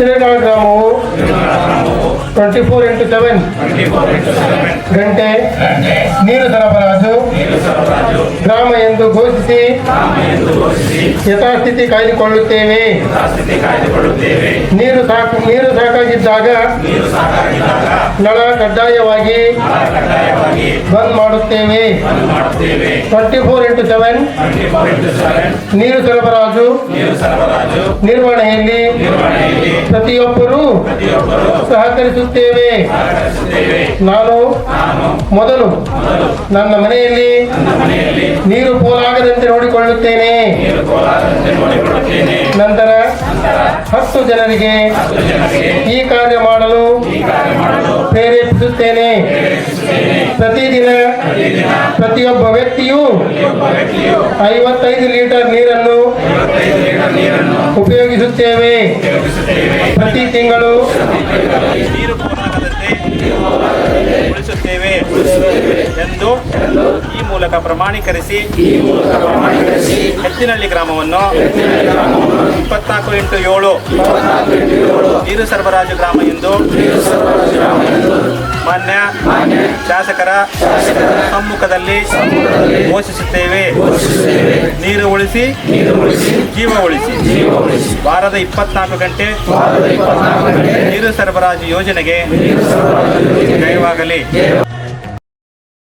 అచ్చిరేకాడ గ్రామము twenty four into seven ಗಂಟೆ ನೀರು ಸರಬರಾಜು. ಗ್ರಾಮ ಎಂದು ಘೋಷಿಸಿ. ಯಥಾಸ್ಥಿತಿ ಕಾಯ್ದುಕೊಳ್ಳುತ್ತೇವೆ. ನೀರು ಸಾಕು, ನೀರು ಸಾಕಾಗಿದ್ದಾಗ ನಳ ಕಡ್ಡಾಯವಾಗಿ ಬಂದ್ ಮಾಡುತ್ತೇವೆ. ಟ್ವೆಂಟಿ ಫೋರ್ ಇಂಟು ಸೆವೆನ್ ನೀರು ಸರಬರಾಜು. ನಿರ್ವಹಣೆಯಲ್ಲಿ ಪ್ರತಿಯೊಬ್ಬರೂ ಸಹಕರಿಸುತ್ತೇವೆ ನಾನು ಮೊದಲು ನನ್ನ ಮನೆಯಲ್ಲಿ ನೀರು ಪೋಲಾಗದಂತೆ ನೋಡಿಕೊಳ್ಳುತ್ತೇನೆ. ನಂತರ ಹತ್ತು ಜನರಿಗೆ ಈ ಕಾರ್ಯ ಮಾಡಲು ಪ್ರೇರೇಪಿಸುತ್ತೇನೆ. ಪ್ರತಿದಿನ ಪ್ರತಿಯೊಬ್ಬ ವ್ಯಕ್ತಿಯು ಐವತ್ತೈದು ಲೀಟರ್ ನೀರನ್ನು ಉಪಯೋಗಿಸುತ್ತೇವೆ. ಪ್ರತಿ ತಿಂಗಳು ಎಂದು ಈ ಮೂಲಕ ಪ್ರಮಾಣೀಕರಿಸಿ ಎತ್ತಿನಹಳ್ಳಿ ಗ್ರಾಮವನ್ನು ಇಪ್ಪತ್ನಾಲ್ಕು ಇಂಟು ಏಳು ನೀರು ಸರಬರಾಜು ಗ್ರಾಮ ಎಂದು ಮಾನ್ಯ ಶಾಸಕರ ಸಮ್ಮುಖದಲ್ಲಿ ಘೋಷಿಸುತ್ತೇವೆ. ನೀರು ಉಳಿಸಿ ಜೀವ ಉಳಿಸಿ. ವಾರದ ಇಪ್ಪತ್ನಾಲ್ಕು ಗಂಟೆ ನೀರು ಸರಬರಾಜು ಯೋಜನೆಗೆ ಜಯವಾಗಲಿ.